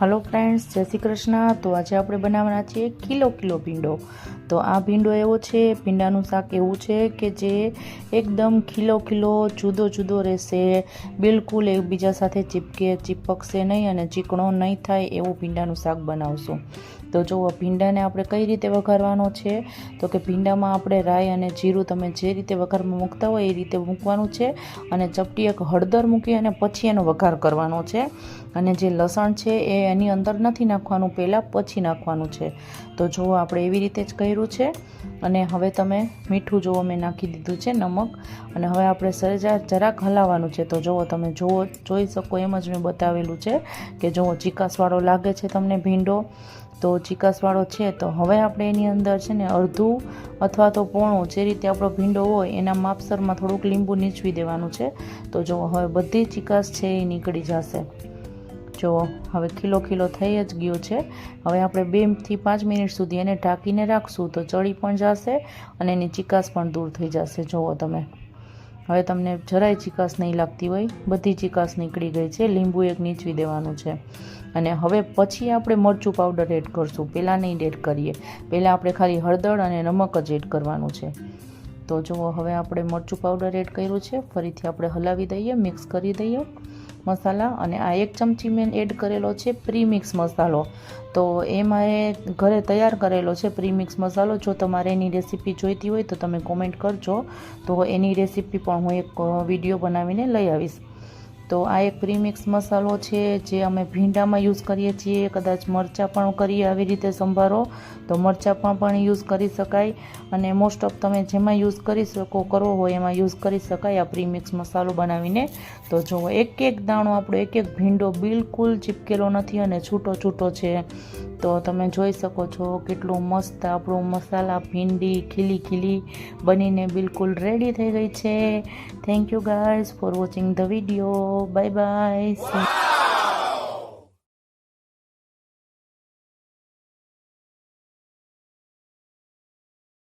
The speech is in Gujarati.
હલો ફ્રેન્ડ્સ જય શ્રી કૃષ્ણ. તો આજે આપણે બનાવવાના છીએ કિલો કિલો ભીંડો. તો આ ભીંડો એવો છે, ભીંડાનું શાક એવું છે કે જે એકદમ ખીલો ખીલો જુદો જુદો રહેશે. બિલકુલ એકબીજા સાથે ચીપકે, ચીપકશે નહીં અને ચીકણો નહીં થાય એવું ભીંડાનું શાક બનાવશું. તો જુઓ, ભીંડાને આપણે કઈ રીતે વઘારવાનો છે? તો કે ભીંડામાં આપણે રાઈ અને જીરું તમે જે રીતે વઘારમાં મૂકતા હોય એ રીતે મૂકવાનું છે અને ચપટી એક હળદર મૂકી અને પછી એનો વઘાર કરવાનો છે. અને જે લસણ છે એ એની અંદર નથી નાખવાનું, પહેલાં પછી નાખવાનું છે. તો જુઓ, આપણે એવી રીતે જ કર્યું છે. અને હવે તમે મીઠું જુઓ, મેં નાખી દીધું છે નમક. અને હવે આપણે સરેજા જરાક હલાવવાનું છે. તો જુઓ, તમે જુઓ, જોઈ શકો એમ જ મેં બતાવેલું છે કે જુઓ, ચીકાસવાળો લાગે છે તમને ભીંડો? તો ચીકાસવાળો છે. તો હવે આપણે એની અંદર છે ને અડધું અથવા તો પોણું જે રીતે આપણો ભીંડો હોય, એના માપસરમાં થોડુંક લીંબુ નીચવી દેવાનું છે. તો જુઓ, હવે બધી ચીકાસ છે એ નીકળી જશે. જુઓ હવે ખીલો ખીલો થઈ જ ગયો છે. હવે આપણે બેથી પાંચ મિનિટ સુધી એને ઢાંકીને રાખશું તો ચડી પણ જશે અને એની ચિકાસ પણ દૂર થઈ જશે. જુઓ તમે. હવે તમને જરાય ચિકાસ નહીં લાગતી હોય, બધી ચિકાસ નીકળી ગઈ છે. લીંબુ એક નીચવી દેવાનું છે. અને હવે પછી આપણે મરચું પાવડર એડ કરશું. પહેલાં નહીં એડ કરીએ. પહેલાં આપણે ખાલી હળદર અને નમક જ એડ કરવાનું છે. તો જુઓ, હવે આપણે મરચું પાવડર એડ કર્યું છે. ફરીથી આપણે હલાવી દઈએ, મિક્સ કરી દઈએ. મસાલા અને આ એક ચમચી મેં એડ કરેલો છે પ્રીમિક્સ મસાલો. તો એ ઘરે તૈયાર કરેલો છે પ્રીમિક્સ મસાલો. જો તમારે એની રેસીપી જોઈતી હોય તો તમે કોમેન્ટ કરજો. તો એની રેસીપી પણ હું એક વીડિયો બનાવીને લઈ આવીશ. તો આ એક પ્રીમિક્સ મસાલો છે જે અમે ભીંડામાં યુઝ કરીએ છીએ. કદાચ મરચાં પણ કરીએ આવી રીતે સંભારો. તો મરચાં પણ યુઝ કરી શકાય. અને મોસ્ટ ઓફ તમે જેમાં યુઝ કરી શકો કરવો હોય એમાં યુઝ કરી શકાય આ પ્રીમિક્સ મસાલો બનાવીને. તો જુઓ એક એક દાણો આપણો એક એક ભીંડો બિલકુલ ચીપકેલો નથી અને છૂટો છૂટો છે. તો તમે જોઈ શકો છો કેટલું મસ્ત આપણું મસાલા ભીંડી, ખીલી ખીલી બનીને બિલકુલ રેડી થઈ ગઈ છે. Thank you guys for watching the video bye bye